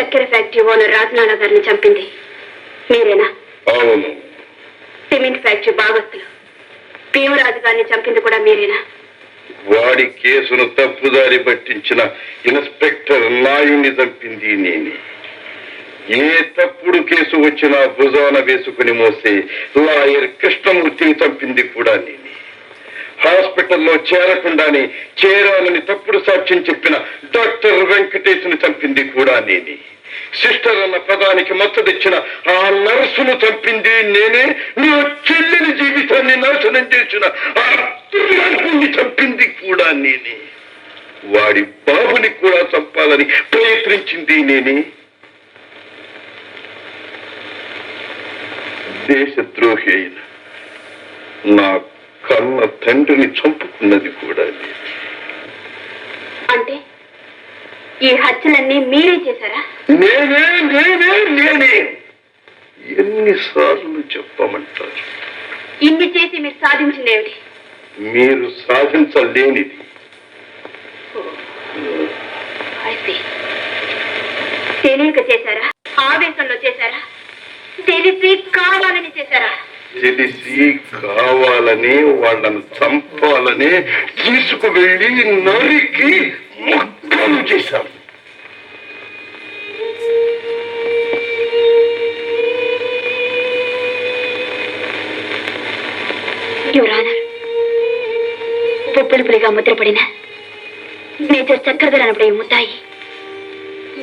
చక్కెర factory owner Rajanarayana గారిని చంపింది. మీరేనా? అవును. Cement factory బాగస్తులు. భీమరాజు గారిని చంపింది కూడా మీరేనా? వాడి కేసును తప్పుదారి పట్టించిన ఇన్స్పెక్టర్ నాయుని చంపింది నేనే. ఏ తప్పుడు కేసు వచ్చినా భుజాన వేసుకుని మోసే లాయర్ కృష్ణమూర్తిని చంపింది కూడా నేనే. హాస్పిటల్లో చేరకుండానే చేరాలని తప్పుడు సాక్ష్యం చెప్పిన డాక్టర్ వెంకటేశ్ని చంపింది కూడా నేనే. సిస్టర్ అన్న పదానికి మద్దతిచ్చిన ఆ నర్సును చంపింది నేనే. నా చెల్లిని జీవితాన్ని నాశనం చేసిన ఆ చంపింది కూడా నేనే. వాడి బాబుని కూడా చంపాలని ప్రయత్నించింది నేనే. దేశద్రోహి అయిన నా కన్న తండ్రిని చంపుకున్నది కూడా అంటే ఈ హత్యలన్నీ మీరే చేశారా? నేనే నేనే నేనే. ఎన్నిసార్లు చెప్పమంటారు? ఇన్ని చేసి మీరు సాధించిందేమిటి? మీరు సాధించలేనిది. తెలియక చేశారా? ఆవేశంలో చేశారా? తెలిసి కావాలని చేశారా? తెలిసి కావాలని వాళ్ళను చంపాలని తీసుకువెళ్ళి నరికి మొక్కలు చేశాం యువరానర్ పులిగా ముద్రపడిన మేజర్ చక్రధర అనబడే ఈ ముద్దాయి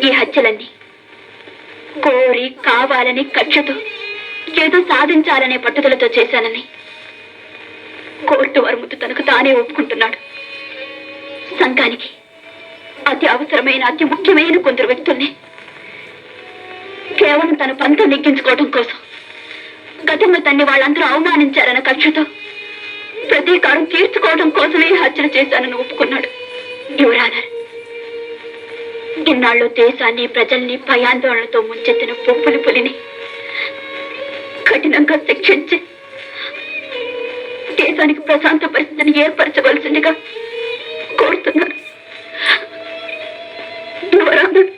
ఈ హత్యలన్నీ కోరి కావాలని కక్షతో ఏదో సాధించాలనే పట్టుదలతో చేశానని. కోర్టు వారి తనకు తానే ఒప్పుకుంటున్నాడు. సంఘానికి అతి అవసరమైన అతి ముఖ్యమైన కొందరు వ్యక్తుల్ని కేవలం తన పంత నెగ్గించుకోవడం కోసం గతంలో తన్ని వాళ్ళందరూ అవమానించారన్న కక్షతో ప్రతీకారం తీర్చుకోవడం కోసమే హత్యలు చేశానని ఒప్పుకున్నాడు. యువరానర్ ఇన్నాళ్ళు దేశాన్ని ప్రజల్ని భయాందోళనతో ముంచెత్తిన పొప్పులు పులిని కఠినంగా శిక్షించి దేశానికి ప్రశాంత పరిస్థితిని ఏర్పరచవలసిందిగా కోరుతున్నాను. యువరానర్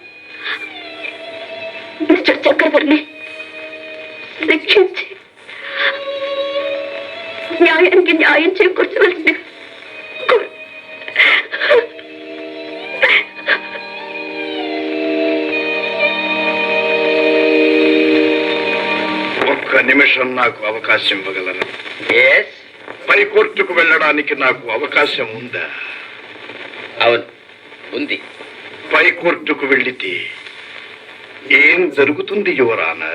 మిస్టర్ చక్రధర్ని శిక్షించి న్యాయానికి న్యాయం చేకూర్చవలసిందిగా నిమిషం నాకు అవకాశం ఇవ్వగలరా? పై కోర్టుకు వెళ్ళడానికి నాకు అవకాశం ఉందా? అవును. ఉంది. పై కోర్టుకు వెళ్ళితే ఏం జరుగుతుంది యువరానా